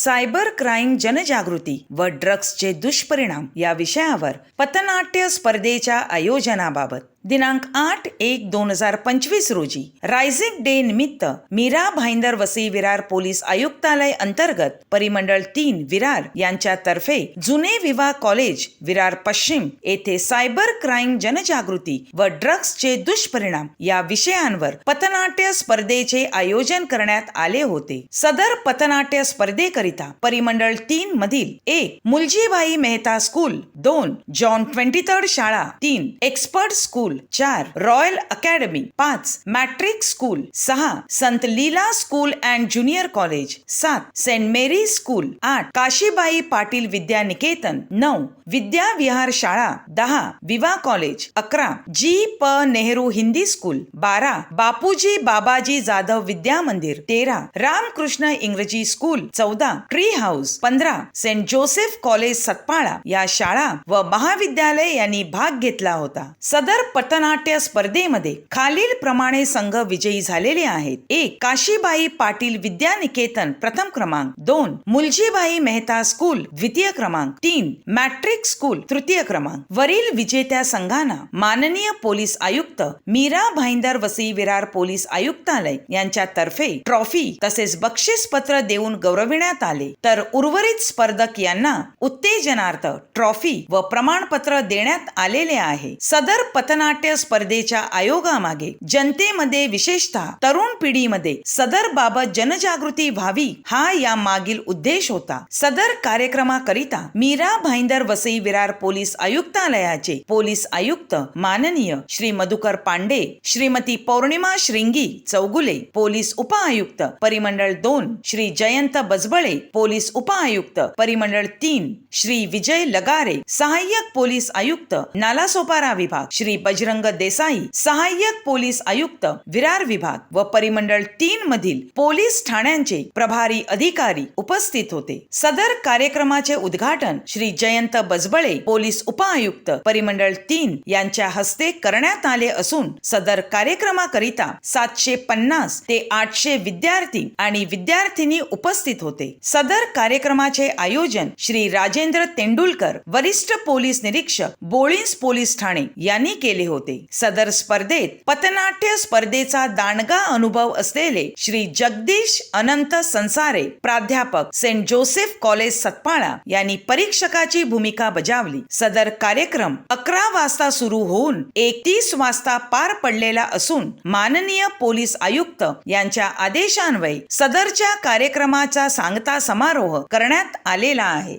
Cyber crime जनजागृती व ड्रग्सचे दुष्परिणाम या विषयावर पथनाट्य स्पर्धेच्या आयोजनाबाबत. दिनांक आठ एक दोन हजार पंचवीस रोजी रायझिंग डे निमित्त मीरा भाईंदर वसई विरार पोलीस आयुक्तालय अंतर्गत परिमंडळ तीन विरार यांच्यातर्फे जुने विवाह कॉलेज विरार पश्चिम येथे सायबर क्राईम जनजागृती व ड्रग्सचे दुष्परिणाम या विषयांवर पथनाट्य स्पर्धेचे आयोजन करण्यात आले होते. सदर पथनाट्य स्पर्धेकरिता परिमंडळ तीन मधील एक मुलजीबाई मेहता स्कूल दोन जॉन ट्वेंटी थर्ड शाळा तीन एक्सपर्ट स्कूल स्कूल चार रॉयल अकॅडमी पाच मॅट्रिक स्कूल सहा Sant Leela school and junior college सात सेंट मेरी स्कूल आठ काशीबाई पाटील विद्या निकेतन नऊ विद्या विहार शाळा. दहा विवा कॉलेज अकरा जी प नेहरू हिंदी स्कूल बारा बापूजी बाबाजी जाधव विद्या मंदिर. तेरा रामकृष्ण इंग्रजी स्कूल चौदा ट्री हाऊस पंधरा सेंट जोसेफ कॉलेज सतपाळा. या शाळा व महाविद्यालय यांनी भाग घेतला होता. सदर पथनाट्य स्पर्धेमध्ये खालील प्रमाणे संघ विजयी झालेले आहेत. एक काशीबाई पाटील विद्या निकेतन प्रथम क्रमांक. दोन मुलजीबाई मेहता स्कूल द्वितीय क्रमांक. तीन मॅट्रिक स्कूल तृतीय क्रमांक. वरील विजेत्या संघांना माननीय पोलीस आयुक्त मीरा भाईंदर वसई विरार पोलीस आयुक्तालय यांच्यातर्फे ट्रॉफी तसेच बक्षीस पत्र देऊन गौरविण्यात आले. तर उर्वरित स्पर्धक यांना उत्तेजनार्थ ट्रॉफी व प्रमाणपत्र देण्यात आलेले आहे. सदर नाट्य स्पर्धेच्या आयोगामागे जनतेमध्ये विशेषतः तरुण पिढीमध्ये सदर बाबत जनजागृती व्हावी हा या मागील उद्देश होता. सदर कार्यक्रमाकरिता मीरा भाईंदर वसई विरार पोलीस आयुक्तालयाचे पोलीस आयुक्त माननीय श्री मधुकर पांडे श्रीमती पौर्णिमा श्रिंगी चौगुले पोलीस उपआयुक्त परिमंडळ दोन श्री जयंत बजबळे पोलीस उपआयुक्त परिमंडळ तीन श्री विजय लगारे सहाय्यक पोलीस आयुक्त नालासोपारा विभाग श्री बज बजरंग देसाई सहाय्यक पोलीस आयुक्त विरार विभाग व परिमंडळ तीन मधील पोलीस ठाण्यांचे प्रभारी अधिकारी उपस्थित होते. सदर कार्यक्रमाचे उद्घाटन श्री जयंत बजबळे पोलीस उपआयुक्त परिमंडळ तीन यांच्या हस्ते करण्यात आले असून सदर कार्यक्रमाकरिता सातशे पन्नास ते आठशे विद्यार्थी आणि विद्यार्थिनी उपस्थित होते. सदर कार्यक्रमाचे आयोजन श्री राजेंद्र तेंडुलकर वरिष्ठ पोलीस निरीक्षक बोळीस पोलीस ठाणे यांनी केले होते. सदर स्पर्धेत पथनाट्य स्पर्धेचा दांडगा अनुभव असलेले श्री जगदीश अनंत संसारे प्राध्यापक सेंट जोसेफ कॉलेज सतपाळा यांनी परीक्षकाची भूमिका बजावली. सदर कार्यक्रम अकरा वाजता सुरू होऊन एकतीस वाजता पार पडलेला असून माननीय पोलीस आयुक्त यांच्या आदेशान्वये सदरच्या कार्यक्रमाचा सांगता समारोह करण्यात आलेला आहे.